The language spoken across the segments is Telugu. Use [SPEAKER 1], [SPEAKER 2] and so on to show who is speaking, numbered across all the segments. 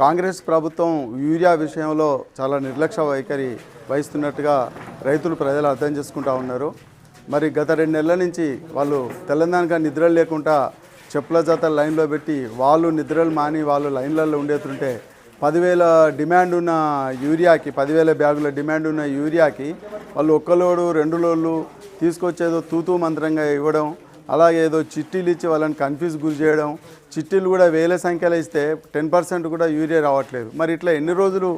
[SPEAKER 1] కాంగ్రెస్ ప్రభుత్వం యూరియా విషయంలో చాలా నిర్లక్ష్య వైఖరి వహిస్తున్నట్టుగా రైతులు ప్రజలు అర్థం చేసుకుంటా ఉన్నారు. మరి గత రెండు నెలల నుంచి వాళ్ళు తెలంగాణగా నిద్రలు లేకుండా చెప్పుల జత లైన్లో పెట్టి వాళ్ళు నిద్రలు మాని వాళ్ళు లైన్లలో ఉండేతుంటే పదివేల డిమాండ్ ఉన్న యూరియాకి పదివేల బ్యాగుల డిమాండ్ ఉన్న యూరియాకి వాళ్ళు ఒక్క లోడు రెండు లోడ్లు తీసుకొచ్చేదో తూతూ మంత్రంగా ఇవ్వడం అలాగే ఏదో చిట్టీలు ఇచ్చి వాళ్ళని కన్ఫ్యూజ్ గురి చేయడం చిట్టీలు కూడా వేల సంఖ్యలో ఇస్తే టెన్ పర్సెంట్ కూడా యూరియా రావట్లేదు. మరి ఇట్లా ఎన్ని రోజులు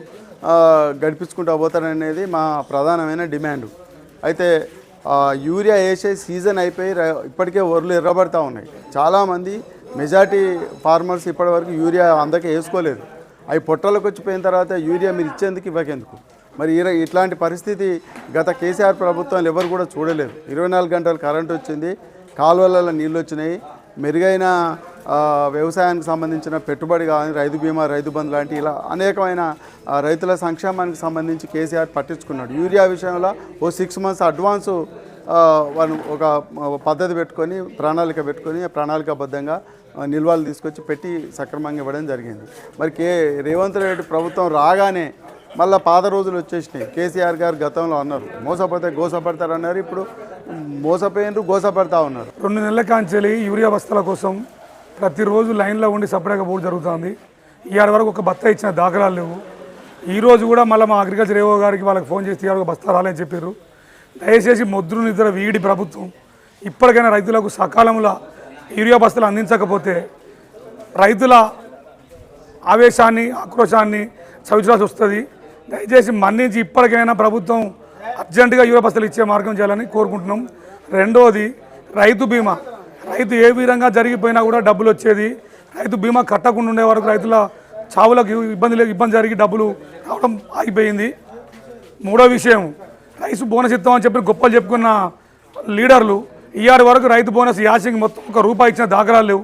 [SPEAKER 1] గడిపించుకుంటూ పోతారనేది మా ప్రధానమైన డిమాండ్. అయితే యూరియా వేసే సీజన్ అయిపోయి ఇప్పటికే ఒర్లు ఎర్రబడతా ఉన్నాయి. చాలామంది మెజార్టీ ఫార్మర్స్ ఇప్పటివరకు యూరియా అందకే వేసుకోలేదు. అవి పొట్టలకు వచ్చిపోయిన తర్వాత యూరియా మీరు ఇచ్చేందుకు ఇవ్వకెందుకు? మరి ఇట్లాంటి పరిస్థితి గత కేసీఆర్ ప్రభుత్వాలు ఎవరు కూడా చూడలేదు. ఇరవై నాలుగు గంటలు కరెంట్ వచ్చింది. కాలువలలో నీళ్ళు వచ్చినాయి మెరుగైన వ్యవసాయానికి సంబంధించిన పెట్టుబడి కానీ రైతు బీమా రైతు బంధు లాంటి ఇలా అనేకమైన రైతుల సంక్షేమానికి సంబంధించి కేసీఆర్ పట్టించుకున్నాడు. యూరియా విషయంలో ఓ సిక్స్ మంత్స్ అడ్వాన్సు వాళ్ళు ఒక పద్ధతి పెట్టుకొని ప్రణాళిక పెట్టుకొని ప్రణాళికాబద్ధంగా నిల్వలు తీసుకొచ్చి పెట్టి సక్రమంగా ఇవ్వడం జరిగింది. మరి కే రేవంత్ రెడ్డి ప్రభుత్వం రాగానే మళ్ళీ పాత రోజులు వచ్చేసినాయి. కేసీఆర్ గారు గతంలో అన్నారు మోసపోతే గోసపడతారు అన్నారు ఇప్పుడు మోసపోయినరు గోసపడతా ఉన్నారు.
[SPEAKER 2] రెండు నెలల కాంచెలి యూరియా బస్తాల కోసం ప్రతిరోజు లైన్లో ఉండి సపరేట్గా పోవడం జరుగుతుంది. ఇవాళ వరకు ఒక బత్త ఇచ్చిన దాఖలాలు లేవు. ఈరోజు కూడా మళ్ళీ మా అగ్రికల్చర్ ఏవో గారికి వాళ్ళకి ఫోన్ చేసి ఇవాళ బస్తా రాలేని చెప్పారు. దయచేసి మొద్దులు నిద్ర వీడి ప్రభుత్వం ఇప్పటికైనా రైతులకు సకాలంలో యూరియా బస్తాలు అందించకపోతే రైతుల ఆవేశాన్ని ఆక్రోశాన్ని చవిచూడాల్సి వస్తుంది. దయచేసి మన్నించి ఇప్పటికైనా ప్రభుత్వం అర్జెంటుగా యూరియా ఇచ్చే మార్గం చేయాలని కోరుకుంటున్నాం. రెండవది రైతు బీమా. రైతు ఏ విధంగా జరిగిపోయినా కూడా డబ్బులు వచ్చేది రైతు బీమా కట్టకుండా ఉండే వరకు రైతుల చావులకు ఇబ్బంది లేదు ఇబ్బంది జరిగి డబ్బులు రావడం ఆగిపోయింది. మూడో విషయం రైతు బోనస్ ఇస్తామని చెప్పి గొప్పలు చెప్పుకున్న లీడర్లు ఈఆర్ వరకు రైతు బోనస్ యాసింగ్ మొత్తం ఒక రూపాయి ఇచ్చిన దాఖలాలు లేవు.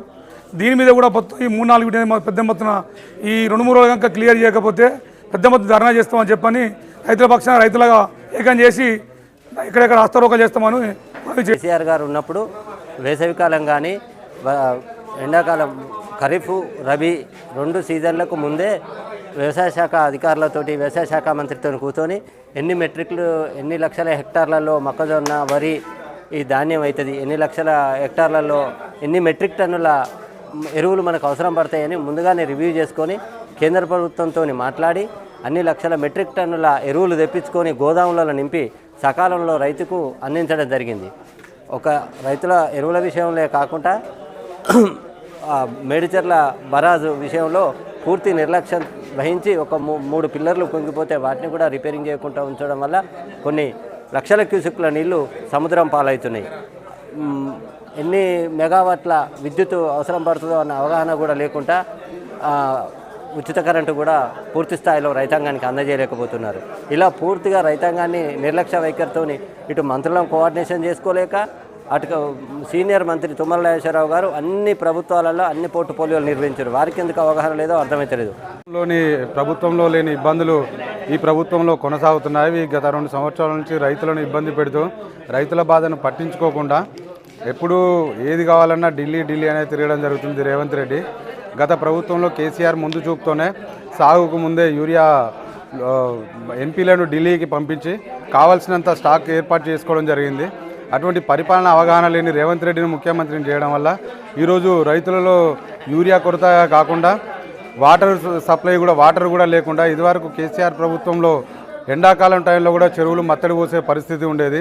[SPEAKER 2] దీని మీద కూడా మొత్తం ఈ మూడు నాలుగు పెద్ద మొత్తం ఈ రెండు మూడు రోజులు కనుక క్లియర్ చేయకపోతే పెద్ద మొత్తం ధర్నా చేస్తామని చెప్పని రైతుల పక్షాన రైతులుగా ఏకం చేసి ఎక్కడెక్కడ హస్తరోకలు చేస్తామని
[SPEAKER 3] కేసీఆర్ గారు ఉన్నప్పుడు వేసవికాలం కానీ ఎండాకాలం ఖరీఫ్ రబీ రెండు సీజన్లకు ముందే వ్యవసాయ శాఖ అధికారులతోటి వ్యవసాయ శాఖ మంత్రితో కూర్చొని ఎన్ని మెట్రిక్లు ఎన్ని లక్షల హెక్టార్లలో మొక్కజొన్న వరి ఈ ధాన్యం అవుతుంది ఎన్ని లక్షల హెక్టార్లలో ఎన్ని మెట్రిక్ టన్నుల ఎరువులు మనకు అవసరం పడతాయని ముందుగానే రివ్యూ చేసుకొని కేంద్ర ప్రభుత్వంతో మాట్లాడి అన్ని లక్షల మెట్రిక్ టన్నుల ఎరువులు తెప్పించుకొని గోదాములలో నింపి సకాలంలో రైతుకు అందించడం జరిగింది. ఒక రైతుల ఎరువుల విషయంలో కాకుండా మేడిచర్ల బరాజు విషయంలో పూర్తి నిర్లక్ష్యం వహించి ఒక మూ- మూడు పిల్లర్లు కుంగిపోతే వాటిని కూడా రిపేరింగ్ చేయకుండా ఉంచడం వల్ల కొన్ని లక్షల క్యూసెక్ల నీళ్ళు సముద్రం పాలవుతున్నాయి. ఎన్ని మెగావాట్ల విద్యుత్ అవసరం పడుతుందో అన్న అవగాహన కూడా లేకుండా ఉచిత కరెంటు కూడా పూర్తి స్థాయిలో రైతాంగానికి అందజేయలేకపోతున్నారు. ఇలా పూర్తిగా రైతాంగాన్ని నిర్లక్ష్య వైఖరితోని ఇటు మంత్రులను కోఆర్డినేషన్ చేసుకోలేక అటు సీనియర్ మంత్రి తుమ్మల నాగేశ్వరరావు గారు అన్ని ప్రభుత్వాలలో అన్ని పోర్టుపోలియోలు నిర్వహించారు వారికి ఎందుకు అవగాహన లేదో అర్థమైతలేదు.
[SPEAKER 4] లోని ప్రభుత్వంలో లేని ఇబ్బందులు ఈ ప్రభుత్వంలో కొనసాగుతున్నాయి. గత రెండు సంవత్సరాల నుంచి రైతులను ఇబ్బంది పెడుతూ రైతుల బాధను పట్టించుకోకుండా ఎప్పుడు ఏది కావాలన్నా ఢిల్లీ ఢిల్లీ అనేది తిరగడం జరుగుతుంది. రేవంత్ రెడ్డి గత ప్రభుత్వంలో కేసీఆర్ ముందు చూపుతోనే సాగుకు ముందే యూరియా ఎంపీలను ఢిల్లీకి పంపించి కావాల్సినంత స్టాక్ ఏర్పాటు చేసుకోవడం జరిగింది. అటువంటి పరిపాలన అవగాహన లేని రేవంత్ రెడ్డిని ముఖ్యమంత్రిని చేయడం వల్ల ఈరోజు రైతులలో యూరియా కొరత కాకుండా వాటర్ సప్లై కూడా వాటర్ కూడా లేకుండా ఇదివరకు కేసీఆర్ ప్రభుత్వంలో ఎండాకాలం టైంలో కూడా చెరువులు మత్తడి పోసే పరిస్థితి ఉండేది.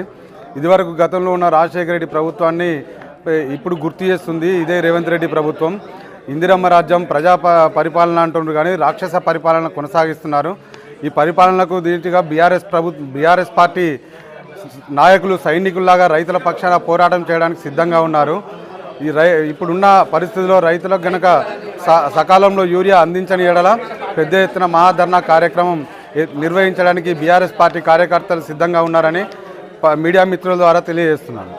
[SPEAKER 4] ఇదివరకు గతంలో ఉన్న రాజశేఖర రెడ్డి ప్రభుత్వాన్ని ఇప్పుడు గుర్తు చేస్తుంది ఇదే రేవంత్ రెడ్డి ప్రభుత్వం. ఇందిరమ్మ రాజ్యం ప్రజా పరిపాలన అంటున్నారు కానీ రాక్షస పరిపాలన కొనసాగిస్తున్నారు. ఈ పరిపాలనకు దీటుగా బీఆర్ఎస్ ప్రభు బీఆర్ఎస్ పార్టీ నాయకులు సైనికుల్లాగా రైతుల పక్షాన పోరాటం చేయడానికి సిద్ధంగా ఉన్నారు. ఈ రై ఇప్పుడున్న పరిస్థితిలో రైతులకు గనక స- సకాలంలో యూరియా అందించని ఎడల పెద్ద ఎత్తున మహాధర్నా కార్యక్రమం నిర్వహించడానికి బీఆర్ఎస్ పార్టీ కార్యకర్తలు సిద్ధంగా ఉన్నారని మీడియా మిత్రుల ద్వారా తెలియజేస్తున్నాను.